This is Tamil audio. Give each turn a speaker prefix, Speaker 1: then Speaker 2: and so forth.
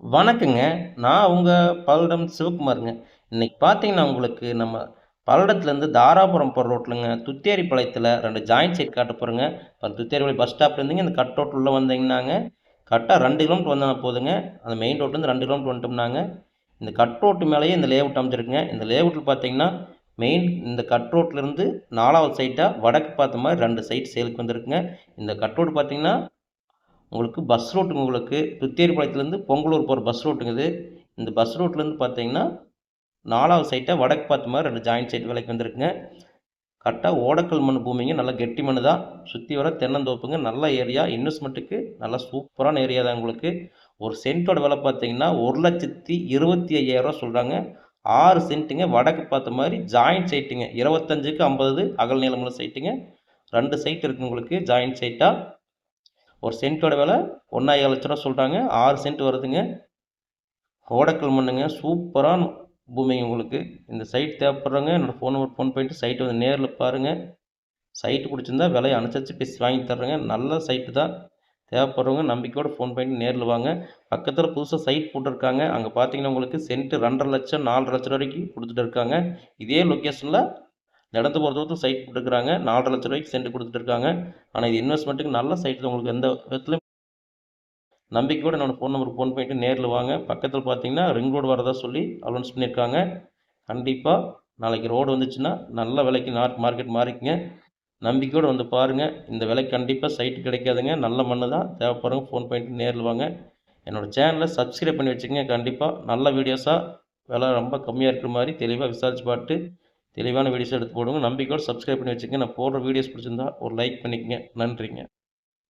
Speaker 1: வணக்கங்க. நான் உங்கள் பல்லடம் சிவகுமாருங்க. இன்னைக்கு பார்த்தீங்கன்னா, உங்களுக்கு நம்ம பல்லடத்துலேருந்து தாராபுரம் போற ரோட்லங்க, துத்தேரிப்பாளையத்தில 2 ஜாயிண்ட் சைட் காட்ட போறேங்க. இப்ப துத்தேரிப்பாளையம் பஸ் ஸ்டாப்லேருந்துங்க இந்த கட் ரோட் உள்ளே வந்தீங்கன்னாங்க, கரெக்டாக ரெண்டு கிலோமீட்டர் வந்தால் போதுங்க. அந்த மெயின் ரோட்லேருந்து ரெண்டு கிலோமீட்டர் வந்துட்டோம்னாங்க, இந்த கட் ரோட்டு மேலேயே இந்த லேஅவுட் அமைச்சிருக்குங்க இந்த லேஅவுட்ல பார்த்தீங்கன்னா, மெயின் இந்த கட் ரோட்லேருந்து நாலாவது சைட்டாக வடக்கு பார்த்த மாதிரி ரெண்டு சைட் சேலுக்கு வந்திருக்குங்க. இந்த கட் ரோடு பார்த்தீங்கன்னா, உங்களுக்கு பஸ் ரூட்டுங்க உங்களுக்கு துத்தேரிப்பாளையத்துலேருந்து பொங்கலூர் போகிற பஸ் ரூட்டுங்க இது. இந்த பஸ் ரூட்லேருந்து பார்த்தீங்கன்னா, நாலாவது சைட்டாக வடக்கு பார்த்த மாரி 2 ஜாயிண்ட் சைட் விலைக்கு வந்திருக்குங்க. கரெக்டாக ஓடக்கல் மண் பூமிங்க. நல்லா கெட்டி மண்ணு தான். சுற்றி வர தென்னந்தோப்புங்க. நல்ல ஏரியா. இன்வெஸ்ட்மெண்ட்டுக்கு நல்லா சூப்பரான ஏரியா தான் உங்களுக்கு. ஒரு சென்ட்டோட விலை பார்த்தீங்கன்னா, ஒரு லட்சத்தி இருபத்தி 1,25,000 சொல்றாங்க. 6 சென்ட்டுங்க. வடக்கு பார்த்த மாதிரி ஜாயிண்ட் சைட்டுங்க. இருபத்தஞ்சுக்கு ஐம்பது அகல் நீளமுள்ள சைட்டுங்க. ரெண்டு சைட் இருக்கு உங்களுக்கு ஜாயிண்ட் சைட்டாக ஒரு சென்ட்டோட விலை ஒன்றாயிரம் லட்ச ரூபா சொல்கிறாங்க ஆறு சென்ட் வருதுங்க. ஓடக்கல் மண்ணுங்க. சூப்பரான பூமிங்க உங்களுக்கு. இந்த சைட் தேவைப்படுறவங்க என்னோட ஃபோன் நம்பர் ஃபோன் பண்ணிட்டு சைட்டு வந்து நேரில் பாருங்கள் சைட்டு பிடிச்சிருந்தா விலையை அனுசரித்து பேசி வாங்கி தர்றேங்க. நல்ல சைட்டு தான். தேவைப்படுறவங்க நம்பிக்கையோடு ஃபோன் பண்ணிட்டு நேரில் வாங்க. பக்கத்தில் புதுசாக சைட் போட்டுருக்காங்க. அங்கே பார்த்தீங்கன்னா, உங்களுக்கு சென்ட்டு ரெண்டரை லட்சம் நாலரை லட்சம் வரைக்கும் கொடுத்துட்டு இருக்காங்க. இதே லொக்கேஷனில் நடந்து போற தூரத்துக்கு சைட் போட்டுருக்காங்க. 4,50,000 சென்ட் கொடுத்துட்டு இருக்காங்க. ஆனால் இது இன்வெஸ்ட்மெண்ட்டுக்கு நல்ல சைட்டில் உங்களுக்கு எந்த விதத்துலையும் நம்பிக்கையோட என்னோட ஃபோன் நம்பருக்கு ஃபோன் பண்ணிட்டு நேரில் வாங்க. பக்கத்தில் பார்த்தீங்கன்னா, ரிங் ரோடு வரதா சொல்லி அலௌன்ஸ் பண்ணியிருக்காங்க. கண்டிப்பாக நாளைக்கு ரோடு வந்துச்சுன்னா, நல்ல விலைக்கு நாட் மார்க்கெட் மாறிக்குங்க. நம்பிக்கையோட வந்து பாருங்கள் இந்த விலைக்கு கண்டிப்பாக சைட்டு கிடைக்காதுங்க. நல்ல மண்ணு தான். தேவைப்படுறவங்க ஃபோன் பண்ணிட்டு நேரில் வாங்க. என்னோடய சேனலை சப்ஸ்கிரைப் பண்ணி வச்சுக்கோங்க கண்டிப்பாக நல்ல வீடியோஸாக விலை ரொம்ப கம்மியாக இருக்கிற மாதிரி தெளிவாக விசாரிச்சு பார்த்துட்டு, தெளிவான வீடியோஸ் எடுத்து போடுங்க நம்பிக்கையோடு சப்ஸ்கிரைப் பண்ணி வச்சுக்கங்க. நான் போடுற வீடியோஸ் பிடிச்சிருந்தா ஒரு லைக் பண்ணிக்கங்க. நன்றிங்க.